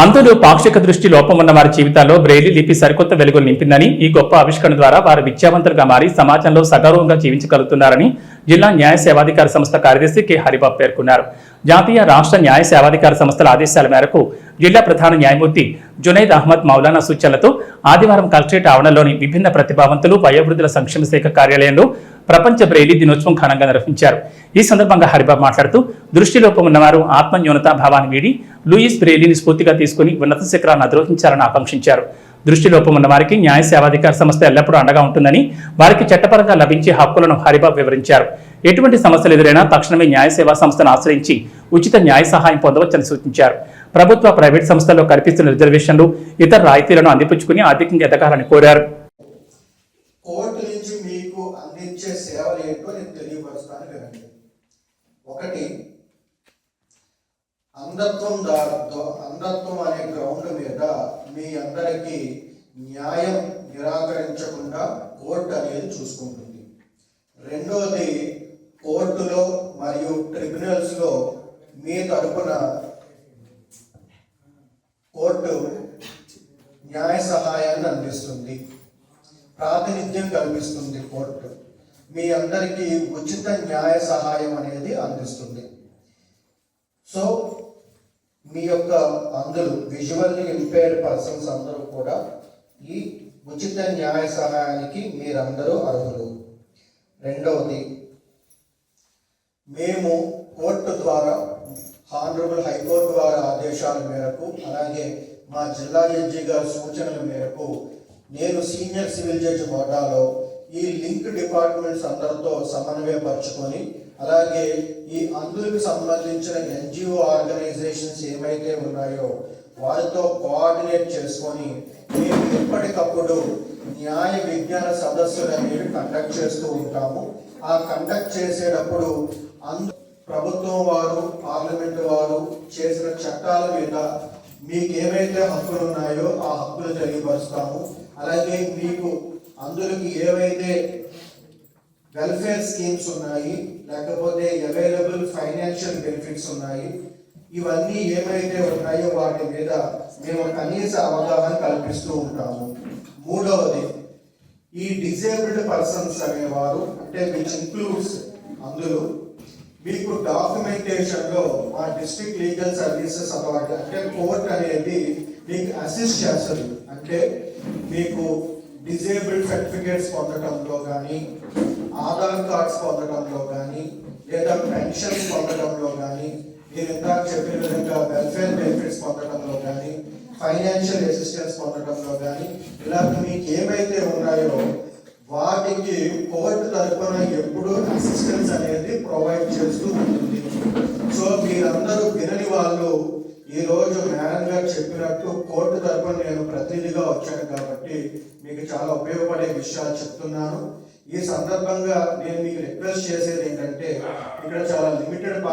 అందులో పాక్షిక దృష్టి లోపం ఉన్న వారి జీవితాల్లో బ్రెయిలీ లిపి సరికొత్త వెలుగులు నింపిందని ఈ గొప్ప ఆవిష్కరణ ద్వారా వారు విద్యావంతులుగా మారి సమాజంలో సగౌరవంగా జీవించగలుగుతున్నారని జిల్లా న్యాయ సేవాధికార సంస్థ కార్యదర్శి కె. హరిబాబు పేర్కొన్నారు. జాతీయ రాష్ట్ర న్యాయ సేవాధికార సంస్థల ఆదేశాల మేరకు జిల్లా ప్రధాన న్యాయమూర్తి జునైద్ అహ్మద్ మౌలానా సూచనలతో ఆదివారం కలెక్టరేట్ ఆవరణలోని విభిన్న ప్రతిభావంతులు వయోవృద్ధుల సంక్షేమ శాఖ కార్యాలయంలో ప్రపంచ బ్రెయిలీ దినోత్సవం ఘనంగా నిర్వహించారు. ఈ సందర్భంగా హరిబాబు మాట్లాడుతూ దృష్టిలోపం ఉన్నవారు ఆత్మన్యూనతా భావాన్ని వీడి లూయిస్ బ్రేలీని స్ఫూర్తిగా తీసుకుని ఉన్నత శిఖరాన్ని అధిరోహించాలని ఆకాంక్షించారు. దృష్టిలోపం ఉన్న వారికి న్యాయ సేవాధికార సంస్థ ఎల్లప్పుడూ అండగా ఉంటుందని వారికి చట్టపరంగా లభించే హక్కులను హరిబాబు వివరించారు. ఎటువంటి సమస్యలు ఎదురైనా తక్షణమే న్యాయ సేవా సంస్థను ఆశ్రయించి ఉచిత న్యాయ సహాయం పొందవచ్చని సూచించారు. ప్రభుత్వ ప్రైవేట్ సంస్థల్లో కల్పిస్తున్న రిజర్వేషన్లు ఇతర రాయితీలను అందిపుచ్చుకుని ఆర్థికంగా ఎదగాలని కోరారు. కోర్టు నుంచి మీకు అందించే సేవలు ఏంటో నేను తెలియపరుస్తాను వినండి. ఒకటి అంధత్వం దా అంధత్వం అనే గ్రౌండ్ మీద మీ అందరికీ న్యాయం నిరాకరించకుండా కోర్టు అనేది చూసుకుంటుంది. రెండవది కోర్టులో మరియు ట్రిబ్యునల్స్లో మీ తరపున కోర్టు న్యాయ సహాయాన్ని అందిస్తుంది. ప్రాతినిధ్యం కల్పిస్తుంది కోర్టు. మీ అందరికీ ఉచిత న్యాయ సహాయం అనేది అందిస్తుంది. సో మీ యొక్క అందరూ విజువల్లీ ఇంపైర్డ్ పర్సన్స్ అందరూ కూడా ఈ ఉచిత న్యాయ సహాయానికి మీరందరూ అర్హులు. రెండవది మేము కోర్టు ద్వారా హానరబుల్ హైకోర్టు వారి ఆదేశాల మేరకు అలాగే మా జిల్లా జడ్జి గారి సూచనల మేరకు నేను సీనియర్ సివిల్ జడ్జి హోదాలో ఈ లింక్ డిపార్ట్మెంట్స్ అందరితో సమన్వయపరుచుకొని అలాగే ఈ అందులకు సంబంధించిన ఎన్జిఓ ఆర్గనైజేషన్స్ ఏమైతే ఉన్నాయో వారితో కోఆర్డినేట్ చేసుకొని మేము ఎప్పటికప్పుడు న్యాయ విజ్ఞాన సదస్సులు అనేవి కండక్ట్ చేస్తూ ఉంటాము. ఆ కండక్ట్ చేసేటప్పుడు అందు ప్రభుత్వం వారు పార్లమెంట్ వారు చేసిన చట్టాల మీద మీకు ఏమైతే హక్కులు ఉన్నాయో ఆ హక్కులు తెలియపరుస్తాము. అలాగే మీకు అందులోకి ఏవైతే వెల్ఫేర్ స్కీమ్స్ ఉన్నాయి లేకపోతే అవైలబుల్ ఫైనాన్షియల్ బెనిఫిట్స్ ఉన్నాయి ఇవన్నీ ఏమైతే ఉన్నాయో వాటి మీద మేము కనీస అవగాహన కల్పిస్తూ ఉంటాము. మూడవది ఈ డిజేబుల్డ్ పర్సన్స్ అనేవారు అంటే విచ్ ఇంక్లూడ్స్ అందులో మీకు డాక్యుమెంటేషన్లో మా డిస్ట్రిక్ట్ లీగల్ సర్వీసెస్ అథారిటీ అంటే కోర్ట్ అనేది మీకు అసిస్ట్ చేస్తుంది. అంటే మీకు డిజేబుల్డ్ సర్టిఫికేట్స్ పొందడంలో కానీ ఆధార్ కార్డ్స్ పొందడంలో కానీ లేదా పెన్షన్స్ పొందడంలో కానీ నేను ఇందాక చెప్పిన విధంగా వెల్ఫేర్ బెనిఫిట్స్ పొందడంలో కానీ ఫైనాన్షియల్ అసిస్టెన్స్ పొందడంలో కానీ ఇలా మీకు ఏమైతే ఉన్నాయో వాటికి కోర్టు తరఫున ఎప్పుడూ అసిస్టెన్స్ అనేది ప్రొవైడ్ చేస్తూ ఉంటుంది. సో మీరందరూ వినని వాళ్ళు ఈరోజు రోజు మేడం గారు చెప్పినట్టు కోర్టు ప్రతినిధిగా వచ్చాను కాబట్టి మీకు చాలా ఉపయోగపడే విషయాలు చెప్తున్నాను. ఈ సందర్భంగా నేను మీకు రిక్వెస్ట్ చేసేది ఏంటంటే ఇక్కడ చాలా లిమిటెడ్